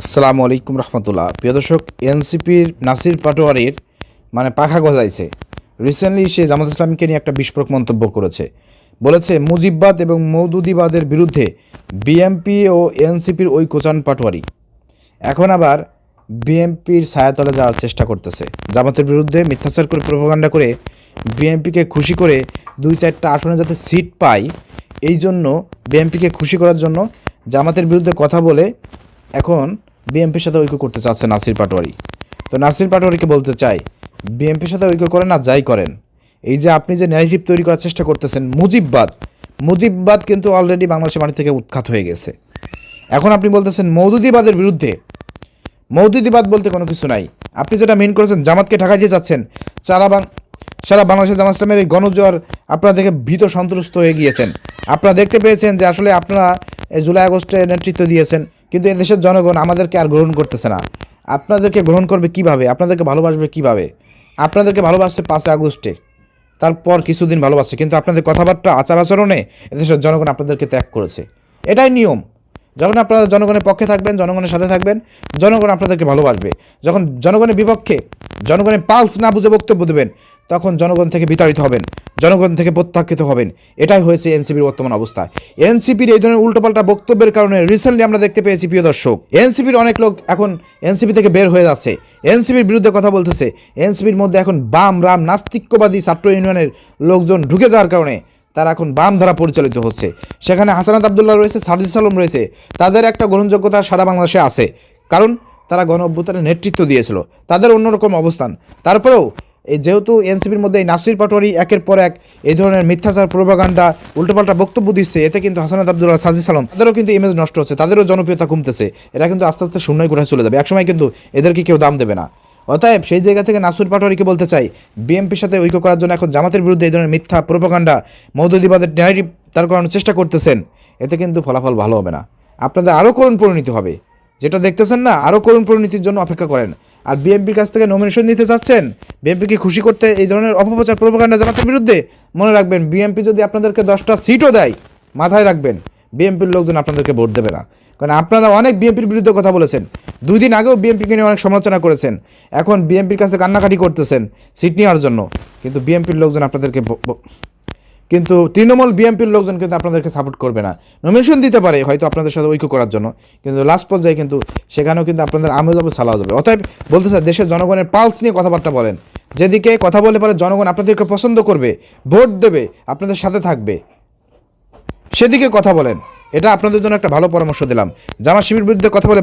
আসসালামু আলাইকুম রহমতুল্লাহ। প্রিয় দর্শক, এনসিপির নাসির পাটোয়ারির মানে পাখা গজাইছে। রিসেন্টলি সে জামাত ইসলামীকে নিয়ে একটা বিস্ফোরক মন্তব্য করেছে। বলেছে, মুজিববাদ এবং মৌদুদিবাদের বিরুদ্ধে বিএমপি ও এনসিপির ওই কোচান পাটোয়ারি। এখন আবার বিএমপির ছায়াতলে যাওয়ার চেষ্টা করতেছে। জামাতের বিরুদ্ধে মিথ্যাচার করে প্রভাকাণ্ডা করে বিএমপিকে খুশি করে দুই চারটা আসনে যাতে সিট পায়, এই জন্য বিএমপিকে খুশি করার জন্য জামাতের বিরুদ্ধে কথা বলে এখন বিএমপির সাথে ঐক্য করতে চাচ্ছে নাসির পাটোয়ারি। তো নাসির পাটোয়ারিকে বলতে চাই বিএমপির সাথে ঐক্য করেন আর যাই করেন, এই যে আপনি যে ন্যারেটিভ তৈরি করার চেষ্টা করতেছেন, মুজিববাদ মুজিববাদ কিন্তু অলরেডি বাংলাদেশের মাটি থেকে উৎখাত হয়ে গেছে। এখন আপনি বলতেছেন মৌদুদিবাদের বিরুদ্ধে, মৌদুদিবাদ বলতে কোনো কিছু নাই। আপনি যেটা মেন করেছেন, জামাতকে ঢাকা দিয়ে যাচ্ছেন, সারা বাং, সারা বাংলাদেশের জামাত ইসলামের এই গণজোয়ার আপনারা দেখে ভীত সন্ত্রস্ত হয়ে গিয়েছেন। আপনারা দেখতে পেয়েছেন যে আসলে আপনারা জুলাই আগস্টে নেতৃত্ব দিয়েছেন কিন্তু এদেশের জনগণ আমাদেরকে আর গ্রহণ করতেছে না। আপনাদেরকে গ্রহণ করবে কীভাবে? আপনাদেরকে ভালোবাসবে কীভাবে? আপনাদেরকে ভালোবাসছে পাঁচই আগস্টে। তারপর কিছুদিন ভালোবাসছে। কিন্তু আপনাদের কথাবার্তা, আচার আচরণে এদেশের জনগণ আপনাদেরকে ত্যাগ করেছে। এটাই নিয়ম। যখন আপনারা জনগণের পক্ষে থাকবেন, জনগণের সাথে থাকবেন, জনগণ আপনাদেরকে ভালোবাসবে। যখন জনগণের বিপক্ষে জনগণের পালস না বুঝে বক্তব্য দেবেন, তখন জনগণ থেকে বিতাড়িত হবেন, জনগণ থেকে প্রত্যাখ্যিত হবেন। এটাই হয়েছে এনসিপির বর্তমান অবস্থা। এনসিপির এই ধরনের উল্টোপাল্টা বক্তব্যের কারণে রিসেন্টলি আমরা দেখতে পেয়েছি, প্রিয় দর্শক। এনসিপির অনেক লোক এখন এনসিপি থেকে বের হয়ে যাচ্ছে। এনসিপির বিরুদ্ধে কথা বলতেছে। এনসিপির মধ্যে এখন বাম, রাম, নাস্তিক্যবাদী ছাত্র ইউনিয়নের লোকজন ঢুকে যাওয়ার কারণে তারা এখন বাম ধারা পরিচালিত হচ্ছে। সেখানে হাসানাত আবদুল্লাহ রয়েছে, সার্জিস আলম রয়েছে। তাদের একটা গ্রহণযোগ্যতা সারা বাংলাদেশে আছে। কারণ তারা গণ অভ্যুত্থানের নেতৃত্ব দিয়েছিল। তাদের অন্যরকম অবস্থান। তারপরেও এই যেহেতু এনসিপির মধ্যে এই নাসির পাটোয়ারি একের পর এক এই ধরনের মিথ্যাচার, প্রোপাগান্ডা, উল্টোপাল্টা বক্তব্য দিচ্ছে, এতে কিন্তু হাসানাত আবদুল্লাহ সাজিস আলম তাদেরও কিন্তু ইমেজ নষ্ট হচ্ছে, তাদেরও জনপ্রিয়তা কমতেছে। এরা কিন্তু আস্তে আস্তে শূন্যই কোথায় চলে যাবে। একসময় কিন্তু এদেরকে কেউ দাম দেবে না। অতএব সেই জায়গা থেকে নাসুর পাটোয়ারিকে বলতে চাই, বিএনপির সাথে ঐক্য করার জন্য এখন জামাতের বিরুদ্ধে এই ধরনের মিথ্যা, প্রোপাগান্ডা মৌদুদিবাদের ন্যারেটিভ তার করানোর চেষ্টা করতেছেন, এতে কিন্তু ফলাফল ভালো হবে না। আপনাদের আরও করুণ পরিণতি হবে। যেটা দেখতেছেন না আরও করুণ পরিণতির জন্য অপেক্ষা করেন। আর বিএনপির কাছ থেকে নমিনেশন নিতে চাচ্ছেন, বিএনপিকে খুশি করতে এই ধরনের অপপ্রচার প্রোপাগান্ডা জামাতের বিরুদ্ধে মনে রাখবেন, বিএনপি যদি আপনাদেরকে দশটা সিটও দেয়, মাথায় রাখবেন, বিএনপির লোকজন আপনাদেরকে ভোট দেবে না। কারণ আপনারা অনেক বিএনপির বিরুদ্ধে কথা বলেছেন। দুই দিন আগেও বিএনপিকে নিয়ে অনেক সমালোচনা করেছেন। এখন বিএনপির কাছে কান্নাকাটি করতেছেন সিট নেওয়ার জন্য। কিন্তু বিএনপির লোকজন আপনাদেরকে কিন্তু তৃণমূল বিএনপির লোকজন কিন্তু আপনাদেরকে সাপোর্ট করবে না। নমিনেশন দিতে পারে, হয়তো আপনাদের সাথে ঐক্য করার জন্য। কিন্তু লাস্ট পর্যায়ে কিন্তু সেখানেও কিন্তু আপনাদের আমে যাবে সালাও যাবে। অতএব বলতে চাই, দেশের জনগণের পালস নিয়ে কথাবার্তা বলেন। যেদিকে কথা বলে পরে জনগণ আপনাদেরকে পছন্দ করবে, ভোট দেবে, আপনাদের সাথে থাকবে। সেদিকে কথা বলেন। এটা আপনাদের জন্য একটা ভালো পরামর্শ দিলাম। জামা শিবির বিরুদ্ধে কথা বলে